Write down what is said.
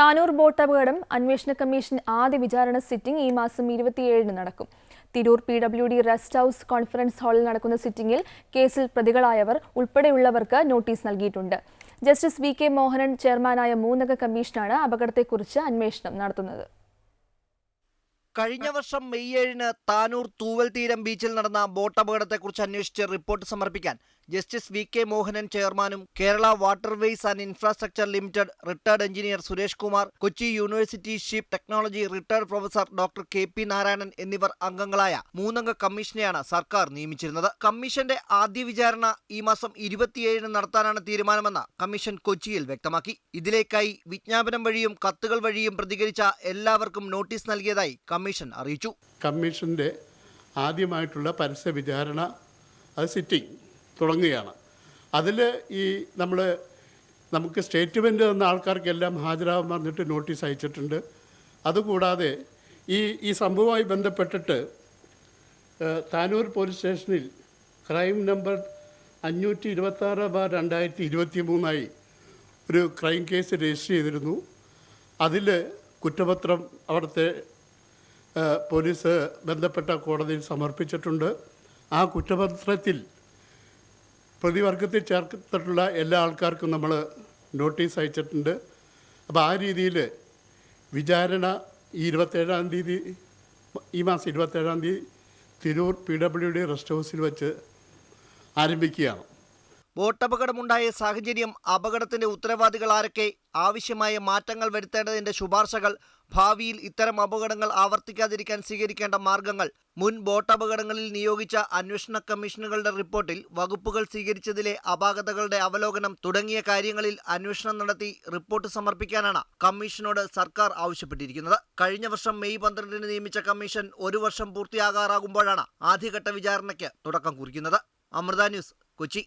Tanur boat അപകടം അന്വേഷണ commission ആദ്യ വിചാരണ സിറ്റിംഗ് ഈ മാസം ഇരുപത്തിയേഴിന് നടക്കും. Tirur P W D rest house conference ഹാളിൽ നടക്കുന്ന സിറ്റിംഗിൽ കേസിൽ പ്രതികളായവർ ഉൾപ്പെടെയുള്ളവർക്ക് നോട്ടീസ് നൽകിയിട്ടുണ്ട്. ജസ്റ്റിസ് വി കെ മോഹനൻ ചെയർമാനായ മൂന്നംഗ കമ്മീഷനാണ് അപകടത്തെക്കുറിച്ച് അന്വേഷണം നടത്തുന്നത്. കഴിഞ്ഞ വർഷം മെയ് ഏഴിന് താനൂർ തൂവൽ തീരം ബീച്ചിൽ നടന്ന ബോട്ട് അപകടത്തെക്കുറിച്ച് അന്വേഷിച്ച് റിപ്പോർട്ട് സമർപ്പിക്കാൻ ജസ്റ്റിസ് വി കെ മോഹനൻ ചെയർമാനും Kerala waterways and infrastructure limited retired engineer Suresh Kumar Kochi university ship technology retired professor doctor K P Narayanan എന്നിവർ അംഗങ്ങളായ മൂന്നംഗ കമ്മീഷനെയാണ് സർക്കാർ നിയമിച്ചിരുന്നത്. കമ്മീഷന്റെ ആദ്യ വിചാരണ ഈ മാസം ഇരുപത്തിയേഴിന് നടത്താനാണ് തീരുമാനമെന്ന് കമ്മീഷൻ കൊച്ചിയിൽ വ്യക്തമാക്കി. ഇതിലേക്കായി വിജ്ഞാപനം വഴിയും കത്തുകൾ വഴിയും പ്രതികരിച്ച എല്ലാവർക്കും നോട്ടീസ് നൽകിയതായി കമ്മീഷൻ അറിയിച്ചു. കമ്മീഷന്റെ ആദ്യമായിട്ടുള്ള പരസ്യ വിചാരണ അത് സിറ്റിംഗ് തുടങ്ങുകയാണ്. അതിൽ ഈ നമ്മൾ നമുക്ക് സ്റ്റേറ്റ്മെന്റ് തന്ന ആൾക്കാർക്കെല്ലാം ഹാജരാകാൻ പറഞ്ഞിട്ട് നോട്ടീസ് അയച്ചിട്ടുണ്ട്. അതുകൂടാതെ ഈ ഈ സംഭവവുമായി ബന്ധപ്പെട്ടിട്ട് താനൂർ പോലീസ് സ്റ്റേഷനിൽ ക്രൈം നമ്പർ അഞ്ഞൂറ്റി ഇരുപത്താറ് ബാർ രണ്ടായിരത്തി ഇരുപത്തി മൂന്നായി ഒരു ക്രൈം കേസ് രജിസ്റ്റർ ചെയ്തിരുന്നു. അതിൽ കുറ്റപത്രം അവിടുത്തെ പോലീസ് ബന്ധപ്പെട്ട കോടതിയിൽ സമർപ്പിച്ചിട്ടുണ്ട്. ആ കുറ്റപത്രത്തിൽ പ്രതിവർഗത്തിൽ ചേർത്തിട്ടുള്ള എല്ലാ ആൾക്കാർക്കും നമ്മൾ നോട്ടീസ് അയച്ചിട്ടുണ്ട്. അപ്പോൾ ആ രീതിയിൽ വിചാരണ ഈ ഇരുപത്തേഴാം തീയതി ഈ മാസം ഇരുപത്തേഴാം തീയതി Tirur P W D rest ഹൗസിൽ വെച്ച് ആരംഭിക്കുകയാണ്. ബോട്ട് അപകടമുണ്ടായ സാഹചര്യം അപകടത്തിന്റെ ഉത്തരവാദികൾ ആരൊക്കെ? ആവശ്യമായ മാറ്റങ്ങൾ വരുത്തേണ്ടതിന്റെ ശുപാർശകൾ ഭാവിയിൽ ഇത്തരം അപകടങ്ങൾ ആവർത്തിക്കാതിരിക്കാൻ സ്വീകരിക്കേണ്ട മാർഗങ്ങൾ മുൻ ബോട്ട് അപകടങ്ങളിൽ നിയോഗിച്ച അന്വേഷണ കമ്മീഷനുകളുടെ റിപ്പോർട്ടിൽ വകുപ്പുകൾ സ്വീകരിച്ചതിലെ അപാകതകളുടെ അവലോകനം തുടങ്ങിയ കാര്യങ്ങളിൽ അന്വേഷണം നടത്തി റിപ്പോർട്ട് സമർപ്പിക്കാനാണ് കമ്മീഷനോട് സർക്കാർ ആവശ്യപ്പെട്ടിരിക്കുന്നത്. കഴിഞ്ഞ വർഷം മെയ് പന്ത്രണ്ടിന് നിയമിച്ച കമ്മീഷൻ ഒരു വർഷം പൂർത്തിയാകാറാകുമ്പോഴാണ് ആദ്യഘട്ട വിചാരണയ്ക്ക് തുടക്കം കുറിക്കുന്നത്. അമൃത ന്യൂസ് കൊച്ചി.